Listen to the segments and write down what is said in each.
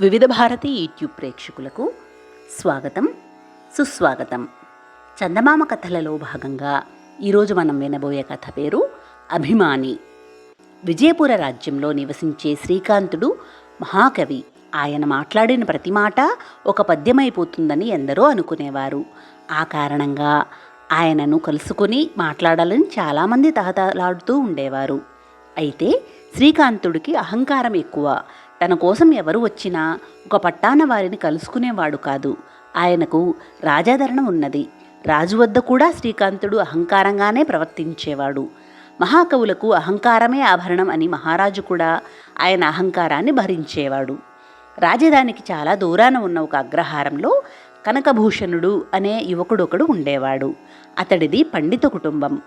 వివిధ భారతి యూట్యూబ్ ప్రేక్షకులకు స్వాగతం సుస్వాగతం. చందమామ కథలలో భాగంగా ఈరోజు మనం వినబోయే కథ పేరు అభిమాని. విజయపుర రాజ్యంలో నివసించే శ్రీకాంతుడు మహాకవి. ఆయన మాట్లాడిన ప్రతి మాట ఒక పద్యమైపోతుందని ఎందరో అనుకునేవారు. ఆ కారణంగా ఆయనను కలుసుకొని మాట్లాడాలని చాలామంది తహతలాడుతూ ఉండేవారు. అయితే శ్రీకాంతుడికి అహంకారం ఎక్కువ. తన కోసం ఎవరు వచ్చినా ఒక పట్టాన వారిని కలుసుకునేవాడు కాదు. ఆయనకు రాజాధరణ ఉన్నది. రాజు వద్ద కూడా శ్రీకాంతుడు అహంకారంగానే ప్రవర్తించేవాడు. మహాకవులకు అహంకారమే ఆభరణం అని మహారాజు కూడా ఆయన అహంకారాన్ని భరించేవాడు. రాజధానికి చాలా దూరాన ఉన్న ఒక అగ్రహారంలో కనకభూషణుడు అనే యువకుడొకడు ఉండేవాడు. అతడిది పండిత కుటుంబం.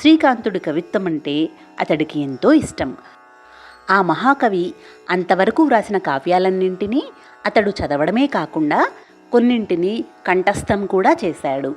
శ్రీకాంతుడి కవిత్వం అంటే అతడికి ఎంతో ఇష్టం. ఆ మహాకవి అంతవరకు వ్రాసిన కావ్యాలన్నింటినీ అతడు చదవడమే కాకుండా కొన్నింటిని కంఠస్థం కూడా చేశాడు.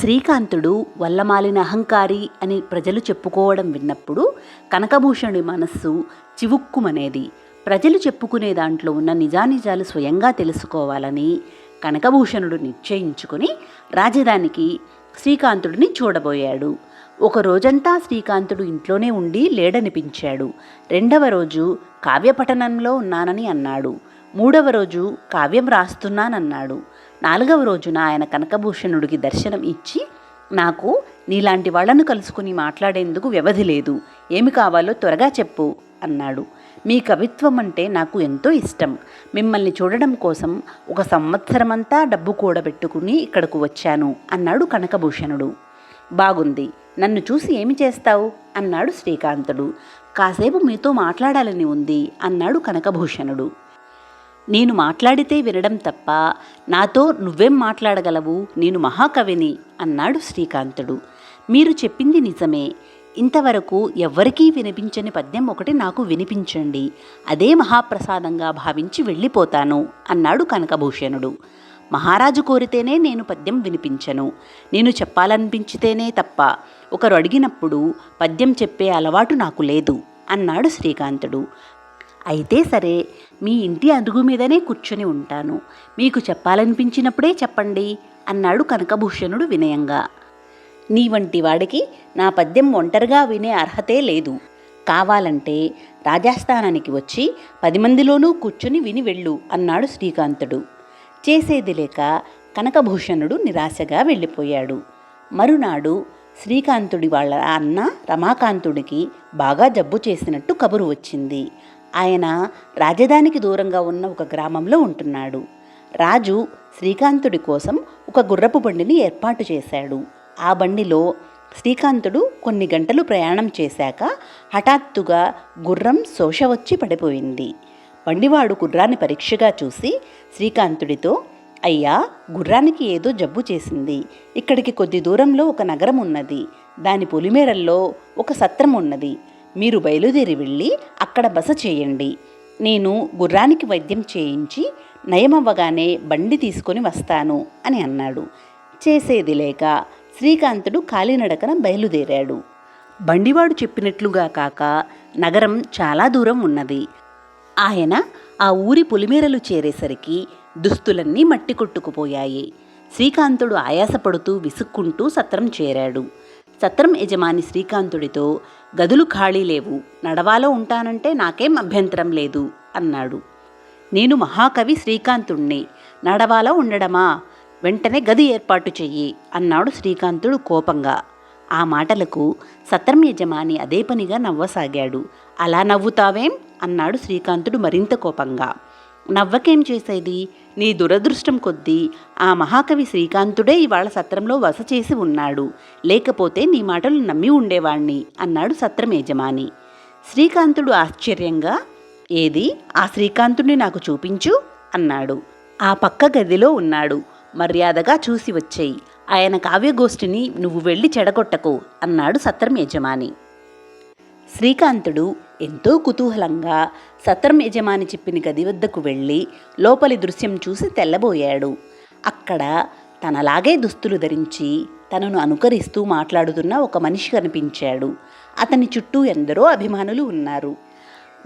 శ్రీకాంతుడు వల్లమాలిన అహంకారి అని ప్రజలు చెప్పుకోవడం విన్నప్పుడు కనకభూషణుడి మనస్సు చివుక్కుమనేది. ప్రజలు చెప్పుకునే దాంట్లో ఉన్న నిజానిజాలు స్వయంగా తెలుసుకోవాలని కనకభూషణుడు నిశ్చయించుకుని రాజధానికి శ్రీకాంతుడిని చూడబోయాడు. ఒక రోజంతా శ్రీకాంతుడు ఇంట్లోనే ఉండి లేడనిపించాడు. రెండవ రోజు కావ్యపఠనంలో ఉన్నానని అన్నాడు. మూడవ రోజు కావ్యం రాస్తున్నానన్నాడు. నాలుగవ రోజున ఆయన కనకభూషణుడికి దర్శనం ఇచ్చి నాకు నీలాంటి వాళ్ళను కలుసుకుని మాట్లాడేందుకు వ్యవధి లేదు. ఏమి కావాలో త్వరగా చెప్పు అన్నాడు. మీ కవిత్వం అంటే నాకు ఎంతో ఇష్టం. మిమ్మల్ని చూడడం కోసం ఒక సంవత్సరమంతా డబ్బు కూడబెట్టుకుని ఇక్కడకు వచ్చాను అన్నాడు కనకభూషణుడు. బాగుంది. నన్ను చూసి ఏమి చేస్తావు? అన్నాడు శ్రీకాంతుడు. కాసేపు మీతో మాట్లాడాలని ఉంది అన్నాడు కనకభూషణుడు. నేను మాట్లాడితే వినడం తప్ప నాతో నువ్వేం మాట్లాడగలవు? నేను మహాకవిని అన్నాడు శ్రీకాంతుడు. మీరు చెప్పింది నిజమే. ఇంతవరకు ఎవ్వరికీ వినిపించని పద్యం ఒకటి నాకు వినిపించండి. అదే మహాప్రసాదంగా భావించి వెళ్ళిపోతాను అన్నాడు కనకభూషణుడు. మహారాజు కోరితేనే నేను పద్యం వినిపించను. నేను చెప్పాలనిపించితేనే తప్ప ఒకరు అడిగినప్పుడు పద్యం చెప్పే అలవాటు నాకు లేదు అన్నాడు శ్రీకాంతుడు. అయితే సరే మీ ఇంటి అదుగు మీదనే కూర్చొని ఉంటాను. మీకు చెప్పాలనిపించినప్పుడే చెప్పండి అన్నాడు కనకభూషణుడు వినయంగా. నీ వంటి వాడికి నా పద్యం ఒంటరిగా వినే అర్హతే లేదు. కావాలంటే రాజస్థానానికి వచ్చి పది మందిలోనూ కూర్చుని విని వెళ్ళు అన్నాడు శ్రీకాంతుడు. చేసేది లేక కనకభూషణుడు నిరాశగా వెళ్ళిపోయాడు. మరునాడు శ్రీకాంతుడి వాళ్ళ అన్న రమాకాంతుడికి బాగా జబ్బు చేసినట్టు కబురు వచ్చింది. ఆయన రాజధానికి దూరంగా ఉన్న ఒక గ్రామంలో ఉంటున్నాడు. రాజు శ్రీకాంతుడి కోసం ఒక గుర్రపు బండిని ఏర్పాటు చేశాడు. ఆ బండిలో శ్రీకాంతుడు కొన్ని గంటలు ప్రయాణం చేశాక హఠాత్తుగా గుర్రం శోష వచ్చి పడిపోయింది. బండివాడు గుర్రాన్ని పరీక్షగా చూసి శ్రీకాంతుడితో అయ్యా గుర్రానికి ఏదో జబ్బు చేసింది. ఇక్కడికి కొద్ది దూరంలో ఒక నగరం ఉన్నది. దాని పొలిమేరల్లో ఒక సత్రం ఉన్నది. మీరు బయలుదేరి వెళ్ళి అక్కడ బస చేయండి. నేను గుర్రానికి వైద్యం చేయించి నయమవ్వగానే బండి తీసుకొని వస్తాను అని అన్నాడు. చేసేది లేక శ్రీకాంతుడు కాలినడకన బయలుదేరాడు. బండివాడు చెప్పినట్లుగా కాక నగరం చాలా దూరం ఉన్నది. ఆయన ఆ ఊరి పులిమేరలు చేరేసరికి దుస్తులన్నీ మట్టి కొట్టుకుపోయాయి. శ్రీకాంతుడు ఆయాసపడుతూ విసుక్కుంటూ సత్రం చేరాడు. సత్రం యజమాని శ్రీకాంతుడితో గదులు ఖాళీ లేవు. నడవాలో ఉంటానంటే నాకేం అభ్యంతరం లేదు అన్నాడు. నేను మహాకవి శ్రీకాంతుణ్ణి. నడవాలో ఉండడమా? వెంటనే గది ఏర్పాటు చెయ్యి అన్నాడు శ్రీకాంతుడు కోపంగా. ఆ మాటలకు సత్రం యజమాని అదే పనిగా నవ్వసాగాడు. అలా నవ్వుతావేం? అన్నాడు శ్రీకాంతుడు మరింత కోపంగా. నవ్వకేం చేసేది? నీ దురదృష్టం కొద్దీ ఆ మహాకవి శ్రీకాంతుడే ఇవాళ సత్రంలో వస చేసి ఉన్నాడు. లేకపోతే నీ మాటలు నమ్మి ఉండేవాణ్ణి అన్నాడు సత్రం యజమాని. శ్రీకాంతుడు ఆశ్చర్యంగా ఏది? ఆ శ్రీకాంతుడిని నాకు చూపించు అన్నాడు. ఆ పక్క గదిలో ఉన్నాడు. మర్యాదగా చూసి వచ్చేయి. ఆయన కావ్యగోష్ఠిని నువ్వు వెళ్ళి చెడగొట్టకు అన్నాడు సత్రం యజమాని. శ్రీకాంతుడు ఎంతో కుతూహలంగా సత్రం యజమాని చెప్పిన గది వద్దకు వెళ్ళి లోపలి దృశ్యం చూసి తెల్లబోయాడు. అక్కడ తనలాగే దుస్తులు ధరించి తనను అనుకరిస్తూ మాట్లాడుతున్న ఒక మనిషి కనిపించాడు. అతని చుట్టూ ఎందరో అభిమానులు ఉన్నారు.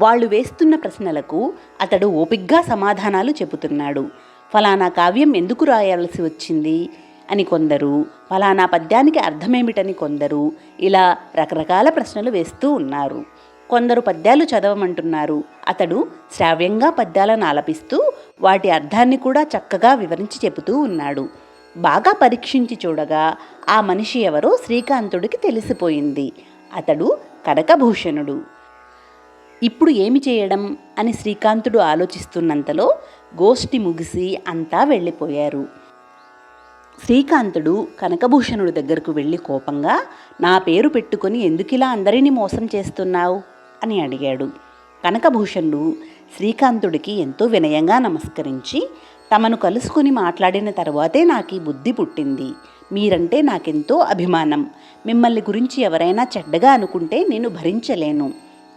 వాళ్ళు వేస్తున్న ప్రశ్నలకు అతడు ఓపిగ్గా సమాధానాలు చెబుతున్నాడు. ఫలానా కావ్యం ఎందుకు రాయాల్సి వచ్చింది? అని కొందరు ఫలానా పద్యానికి అర్థమేమిటని కొందరు ఇలా రకరకాల ప్రశ్నలు వేస్తూ ఉన్నారు. కొందరు పద్యాలు చదవమంటున్నారు. అతడు శ్రావ్యంగా పద్యాలను ఆలపిస్తూ వాటి అర్థాన్ని కూడా చక్కగా వివరించి చెబుతూ ఉన్నాడు. బాగా పరీక్షించి చూడగా ఆ మనిషి ఎవరో శ్రీకాంతుడికి తెలిసిపోయింది. అతడు కనకభూషణుడు. ఇప్పుడు ఏమి చేయడం? అని శ్రీకాంతుడు ఆలోచిస్తున్నంతలో గోష్ఠి ముగిసి అంతా వెళ్ళిపోయారు. శ్రీకాంతుడు కనకభూషణుడి దగ్గరకు వెళ్ళి కోపంగా నా పేరు పెట్టుకొని ఎందుకిలా అందరినీ మోసం చేస్తున్నావు? అని అడిగాడు. కనకభూషణుడు శ్రీకాంతుడికి ఎంతో వినయంగా నమస్కరించి తమను కలుసుకుని మాట్లాడిన తర్వాతే నాకు ఈ బుద్ధి పుట్టింది. మీరంటే నాకెంతో అభిమానం. మిమ్మల్ని గురించి ఎవరైనా చెడ్డగా అనుకుంటే నేను భరించలేను.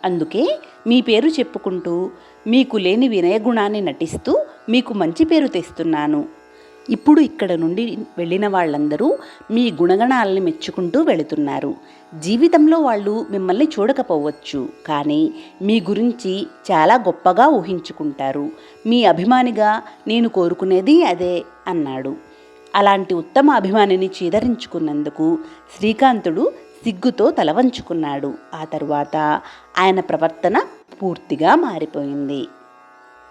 అందుకే మీ పేరు చెప్పుకుంటూ మీకు లేని వినయగుణాన్ని నటిస్తూ మీకు మంచి పేరు తెస్తున్నాను. ఇప్పుడు ఇక్కడ నుండి వెళ్ళిన వాళ్ళందరూ మీ గుణగణాలని మెచ్చుకుంటూ వెళుతున్నారు. జీవితంలో వాళ్ళు మిమ్మల్ని చూడకపోవచ్చు కానీ మీ గురించి చాలా గొప్పగా ఊహించుకుంటారు. మీ అభిమానిగా నేను కోరుకునేది అదే అన్నాడు. అలాంటి ఉత్తమ అభిమానిని చీదరించుకున్నందుకు శ్రీకాంతుడు సిగ్గుతో తలవంచుకున్నాడు ఆ తరువాత ఆయన ప్రవర్తన పూర్తిగా మారిపోయింది.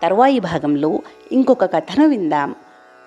తరువాయి భాగంలో ఇంకొక కథను విందాం.